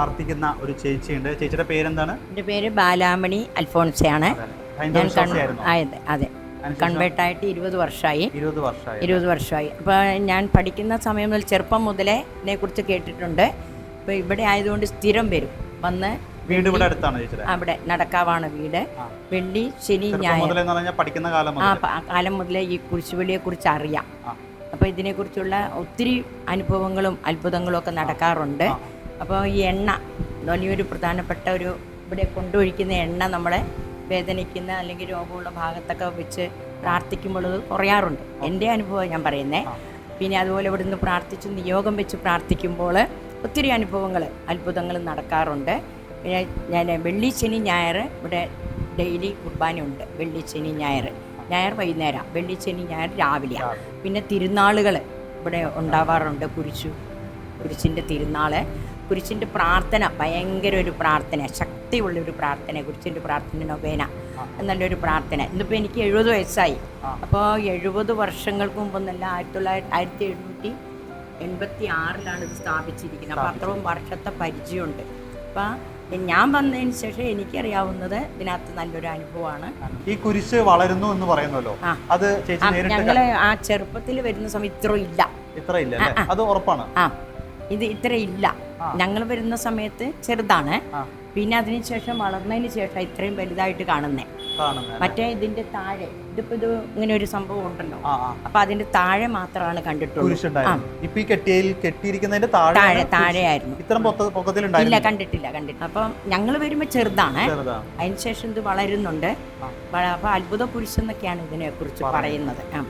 പ്രാർത്ഥിക്കുന്ന ഒരു ചേച്ചിയുണ്ട്. ചേച്ചിയുടെ പേരെന്താണ്? എന്റെ പേര് ബാലാമണി അൽഫോൺസയാണ്. ഞാൻ വിശ്വാസിയായിരുന്നു. അതെ കൺവേർട്ട് ആയിട്ട് ഇരുപത് വർഷമായി. ഇരുപത് വർഷമായി. ഇരുപത് വർഷമായി. അപ്പോൾ ഞാൻ പഠിക്കുന്ന സമയം മുതൽ ചെറുപ്പം മുതലേ ഇതിനെക്കുറിച്ച് കേട്ടിട്ടുണ്ട്. അപ്പോൾ ഇവിടെ ആയതുകൊണ്ട് സ്ഥിരം വരും. വന്ന് വീട് ഇവിടെ അടുത്താണ് ചേച്ചിയുടെ? അവിടെ നടക്കാവാണ് വീട്. വെള്ളി ശനി ഞാൻ ഞായർ. പഠിക്കുന്ന കാലം ആ കാലം മുതലേ ഈ കുരിശുപള്ളിയെക്കുറിച്ച് അറിയാം. അപ്പൊ അപ്പോൾ ഇതിനെക്കുറിച്ചുള്ള ഒത്തിരി അനുഭവങ്ങളും അത്ഭുതങ്ങളും ഒക്കെ നടക്കാറുണ്ട്. അപ്പോൾ ഈ എണ്ണ വലിയൊരു പ്രധാനപ്പെട്ട ഒരു ഇവിടെ കൊണ്ടൊഴിക്കുന്ന എണ്ണ നമ്മളെ വേദനിക്കുന്ന അല്ലെങ്കിൽ രോഗമുള്ള ഭാഗത്തൊക്കെ വെച്ച് പ്രാർത്ഥിക്കുമ്പോൾ അത് കുറയാറുണ്ട്. എന്റെ അനുഭവം ഞാൻ പറയുന്നത് പിന്നെ അതുപോലെ ഇവിടുന്ന് പ്രാർത്ഥിച്ച് നിയോഗം വെച്ച് പ്രാർത്ഥിക്കുമ്പോൾ ഒത്തിരി അനുഭവങ്ങൾ അത്ഭുതങ്ങൾ നടക്കാറുണ്ട്. പിന്നെ ഞാൻ വെള്ളി ശനി ഞായർ ഇവിടെ ഡെയിലി കുർബാനയുണ്ട് വെള്ളി ശനി ഞായർ. ഞായർ വൈകുന്നേരം വെള്ളി ശനി ഞായർ രാവിലെയാണ് രാവിലെ. പിന്നെ തിരുനാളുകൾ ഇവിടെ ഉണ്ടാവാറുണ്ട്. കുരിശു കുരിശിന്റെ തിരുനാൾ കുരിശിന്റെ പ്രാർത്ഥന ഭയങ്കര ഒരു പ്രാർത്ഥന ശക്തിയുള്ള ഒരു പ്രാർത്ഥന കുരിശിന്റെ പ്രാർത്ഥന നൊവേന എന്നുള്ളൊരു പ്രാർത്ഥന. ഇന്നിപ്പോൾ എനിക്ക് എഴുപത് വയസ്സായി. അപ്പോൾ എഴുപത് വർഷങ്ങൾക്ക് മുമ്പെന്നല്ല ആയിരത്തി തൊള്ളായിരത്തി ആയിരത്തി എഴുന്നൂറ്റി എൺപത്തി ആറിലാണ് ഇത് സ്ഥാപിച്ചിരിക്കുന്നത്. അപ്പോൾ അത്രയും വർഷത്തെ പരിചയമുണ്ട്. അപ്പം ഞാൻ വന്നതിന് ശേഷം എനിക്കറിയാവുന്നത് ഇതിനകത്ത് നല്ലൊരു അനുഭവമാണ്. ഈ കുരിശ് വളരുന്നു എന്ന് പറയുന്നല്ലോ. അത് ഞങ്ങൾ ആ ചെറുപ്പത്തിൽ വരുന്ന സമയം ഇത്ര ഇല്ല. ഇത്ര ഇല്ല അത് ഉറപ്പാണ്. ആ. ഇത് ഇത്ര ഇല്ല. ഞങ്ങൾ വരുന്ന സമയത്ത് ചെറുതാണ്. പിന്നെ അതിനുശേഷം വളർന്നതിന് ശേഷം ഇത്രയും വലുതായിട്ട് കാണുന്നേ. മറ്റേ ഇതിന്റെ താഴെ ഇതിപ്പോ ഇത് ഇങ്ങനെ ഒരു സംഭവം ഉണ്ടല്ലോ. അപ്പൊ അതിന്റെ താഴെ മാത്രമാണ് കണ്ടിട്ടുള്ളൂ. കുരിശ് ഉണ്ടായിരുന്നു ഇപ്പൊ ഈ കെട്ടിയിരിക്കുന്നതിന്റെ താഴെ താഴെയായിരുന്നു. ഇല്ല കണ്ടിട്ടില്ല കണ്ടിട്ടില്ല. അപ്പൊ ഞങ്ങൾ വരുമ്പോൾ ചെറുതാണ്. ചെറുതാ. അതിനുശേഷം ഇത് വളരുന്നുണ്ട്. വള- അപ്പൊ അത്ഭുത പുരുഷെന്നൊക്കെയാണ് ഇതിനെ കുറിച്ച് പറയുന്നത്. ആ.